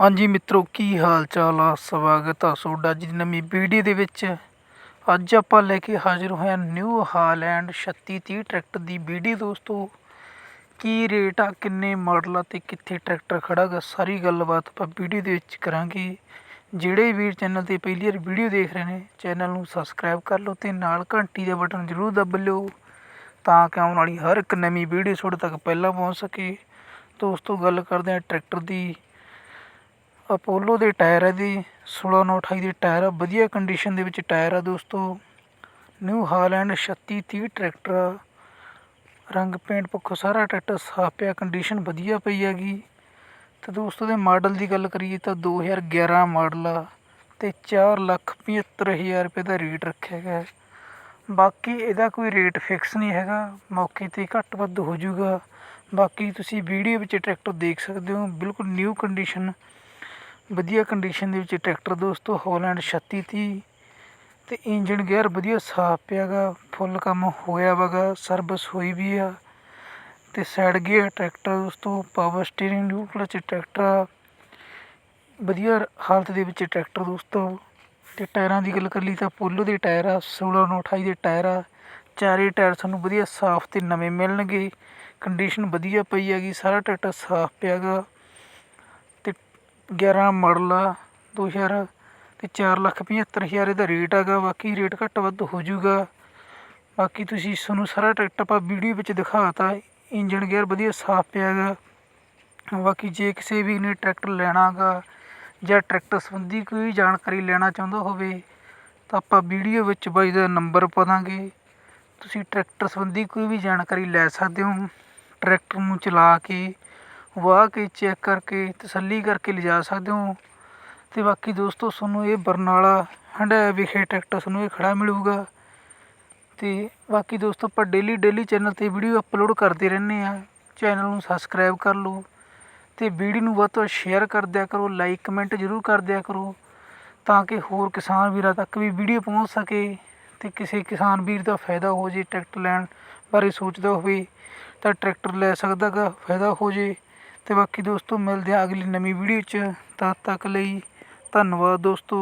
ਹਾਂਜੀ ਮਿੱਤਰੋ, ਕੀ ਹਾਲ ਚਾਲ ਆ? ਸਵਾਗਤ ਆ ਤੁਹਾਡਾ ਅੱਜ ਦੀ ਨਵੀਂ ਵੀਡੀਓ ਦੇ ਵਿੱਚ। ਅੱਜ ਆਪਾਂ ਲੈ ਕੇ ਹਾਜ਼ਰ ਹੋਏ ਹਾਂ ਨਿਊ ਹਾਲੈਂਡ 3630 ਟਰੈਕਟਰ ਦੀ ਵੀਡੀਓ। ਦੋਸਤੋ, ਕੀ ਰੇਟ ਆ, ਕਿੰਨੇ ਮਾਡਲ ਆ ਤੇ ਕਿੱਥੇ ਟਰੈਕਟਰ ਖੜਾ ਗਾ ਸਾਰੀ ਗੱਲਬਾਤ ਆਪਾਂ ਵੀਡੀਓ ਦੇ ਵਿੱਚ ਕਰਾਂਗੇ। ਜਿਹੜੇ ਵੀਰ ਚੈਨਲ ਤੇ ਪਹਿਲੀ ਵਾਰ ਵੀਡੀਓ ਦੇਖ ਰਹੇ ਨੇ, ਚੈਨਲ ਨੂੰ ਸਬਸਕ੍ਰਾਈਬ ਕਰ ਲਓ ਤੇ ਨਾਲ ਘੰਟੀ ਦਾ ਬਟਨ ਜ਼ਰੂਰ ਦਬ ਲਿਓ ਤਾਂ ਕਿ ਆਉਣ ਵਾਲੀ ਹਰ ਇੱਕ ਨਵੀਂ ਵੀਡੀਓ ਤੁਹਾਡੇ ਤੱਕ ਪਹਿਲਾਂ ਪਹੁੰਚ ਸਕੇ। ਦੋਸਤੋ, ਗੱਲ ਕਰਦੇ ਹਾਂ ਟਰੈਕਟਰ ਦੀ। ਅਪੋਲੋ ਦੇ ਟਾਇਰ ਹੈ ਜੀ 1628 ਦੇ ਟਾਇਰ ਆ, ਵਧੀਆ ਕੰਡੀਸ਼ਨ ਦੇ ਵਿੱਚ ਟਾਇਰ ਆ ਦੋਸਤੋ। ਨਿਊ ਹਾਲੈਂਡ ਛੱਤੀ ਤੀਹ ਟਰੈਕਟਰ ਆ। ਰੰਗ ਪੇਂਟ ਪੱਖੋਂ ਸਾਰਾ ਟਰੈਕਟਰ ਸਾਫ਼ ਪਿਆ ਕੰਡੀਸ਼ਨ ਵਧੀਆ ਪਈ ਹੈਗੀ। ਤੇ ਦੋਸਤੋ ਦੇ ਮਾਡਲ ਦੀ ਗੱਲ ਕਰੀਏ ਤਾਂ 2011 ਮਾਡਲ ਆ ਤੇ 4 ਲੱਖ 75000 ਰੁਪਏ ਦਾ ਰੇਟ ਰੱਖਿਆ ਗਿਆ ਬਾਕੀ ਇਹਦਾ ਕੋਈ ਰੇਟ ਫਿਕਸ ਨਹੀਂ ਹੈਗਾ, ਮੌਕੇ ਤੇ ਘੱਟ ਵੱਧ ਹੋ ਜਾਊਗਾ ਬਾਕੀ ਤੁਸੀਂ ਵੀਡੀਓ ਵਿੱਚ ਟਰੈਕਟਰ ਦੇਖ ਸਕਦੇ ਹੋ, ਬਿਲਕੁਲ ਨਿਊ ਕੰਡੀਸ਼ਨ ਵਧੀਆ ਕੰਡੀਸ਼ਨ ਦੇ ਵਿੱਚ ਟਰੈਕਟਰ ਦੋਸਤੋ ਹਾਲੈਂਡ 3630 ਅਤੇ ਇੰਜਣ ਗੇਅਰ ਵਧੀਆ ਸਾਫ਼ ਪਿਆ ਗਾ ਫੁੱਲ ਕੰਮ ਹੋਇਆ ਵਗਾ ਸਰਵਿਸ ਹੋਈ ਵੀ ਆ। ਅਤੇ ਸਾਈਡ ਗੇਅਰ ਟਰੈਕਟਰ ਦੋਸਤੋ power steering new clutch tractor ਆ। ਵਧੀਆ ਹਾਲਤ ਦੇ ਵਿੱਚ ਟਰੈਕਟਰ ਦੋਸਤੋ। ਅਤੇ ਟਾਇਰਾਂ ਦੀ ਗੱਲ ਕਰ ਲਈ ਤਾਂ ਪੋਲੋ ਦੇ ਟਾਇਰ ਆ 1628 ਦੇ ਟਾਇਰ ਆ। ਚਾਰੇ ਟਾਇਰ ਤੁਹਾਨੂੰ ਵਧੀਆ ਸਾਫ਼ ਤੇ ਨਵੇਂ ਮਿਲਣਗੇ। ਕੰਡੀਸ਼ਨ ਵਧੀਆ ਪਈ ਹੈਗੀ, ਸਾਰਾ ਟਰੈਕਟਰ ਸਾਫ਼ ਪਿਆਗਾ ਤੇ 11 ਮਾਡਲ ਆ 2000 ਤੇ 4 ਲੱਖ 75000 ਇਹਦਾ ਰੇਟ ਹੈਗਾ, ਬਾਕੀ ਰੇਟ ਘੱਟ ਵੱਧ ਹੋ ਜਾਊਗਾ। ਬਾਕੀ ਤੁਸੀਂ ਤੁਹਾਨੂੰ ਸਾਰਾ ਟਰੈਕਟਰ ਆਪਾਂ ਵੀਡੀਓ ਵਿੱਚ ਦਿਖਾ ਤਾ ਇੰਜਣ ਗੇਅਰ ਵਧੀਆ ਸਾਫ਼ ਪਿਆ ਹੈਗਾ। ਬਾਕੀ ਜੇ ਕਿਸੇ ਵੀ ਨੇ ਟਰੈਕਟਰ ਲੈਣਾ ਗਾ ਜਾਂ ਟਰੈਕਟਰ ਸੰਬੰਧੀ ਕੋਈ ਜਾਣਕਾਰੀ ਲੈਣਾ ਚਾਹੁੰਦਾ ਹੋਵੇ, ਤਾਂ ਆਪਾਂ ਵੀਡੀਓ ਵਿੱਚ ਬਾਈ ਦਾ ਨੰਬਰ ਪਾ ਦਾਂਗੇ। ਤੁਸੀਂ ਟਰੈਕਟਰ ਸੰਬੰਧੀ ਕੋਈ ਵੀ ਜਾਣਕਾਰੀ ਲੈ ਸਕਦੇ ਹੋ, ਟਰੈਕਟਰ ਨੂੰ ਚਲਾ ਕੇ ਵਾਹ ਕੇ ਚੈੱਕ ਕਰਕੇ, ਤਸੱਲੀ ਕਰਕੇ ਲਿਜਾ ਸਕਦੇ ਹੋ। ਅਤੇ ਬਾਕੀ ਦੋਸਤੋ, ਤੁਹਾਨੂੰ ਇਹ ਬਰਨਾਲਾ ਹੰਡਾਇਆ ਵਿਖੇ ਟਰੈਕਟਰ ਤੁਹਾਨੂੰ ਇਹ ਖੜਾ ਮਿਲੂਗਾ। ਅਤੇ ਬਾਕੀ ਦੋਸਤੋ, ਆਪਾਂ ਡੇਲੀ ਡੇਲੀ ਚੈਨਲ ਤੇ ਵੀਡੀਓ ਅਪਲੋਡ ਕਰਦੇ ਰਹਿੰਦੇ ਆ ਚੈਨਲ ਨੂੰ ਸਬਸਕ੍ਰਾਈਬ ਕਰ ਲਓ। ਅਤੇ ਵੀਡੀਓ ਨੂੰ ਵੱਧ ਤੋਂ ਵੱਧ ਸ਼ੇਅਰ ਕਰ ਦਿਆ ਕਰੋ ਲਾਈਕ ਕਮੈਂਟ ਜ਼ਰੂਰ ਕਰ ਦਿਆ ਕਰੋ। ਤਾਂ ਕਿ ਹੋਰ ਕਿਸਾਨ ਵੀਰਾਂ ਤੱਕ ਵੀ ਵੀਡੀਓ ਪਹੁੰਚ ਸਕੇ ਅਤੇ ਕਿਸੇ ਕਿਸਾਨ ਵੀਰ ਦਾ ਫਾਇਦਾ ਹੋ ਜੇ, ਟਰੈਕਟਰ ਲੈਣ ਬਾਰੇ ਸੋਚਦਾ ਹੋਵੇ ਤਾਂ ਟਰੈਕਟਰ ਲੈ ਸਕਦਾ ਗਾ, ਫਾਇਦਾ ਹੋ ਜੇ। ਅਤੇ ਬਾਕੀ ਦੋਸਤੋ ਮਿਲਦੇ ਹਾਂ ਅਗਲੀ ਨਵੀਂ ਵੀਡੀਓ 'ਚ। ਤਦ ਤੱਕ ਲਈ ਧੰਨਵਾਦ ਦੋਸਤੋ।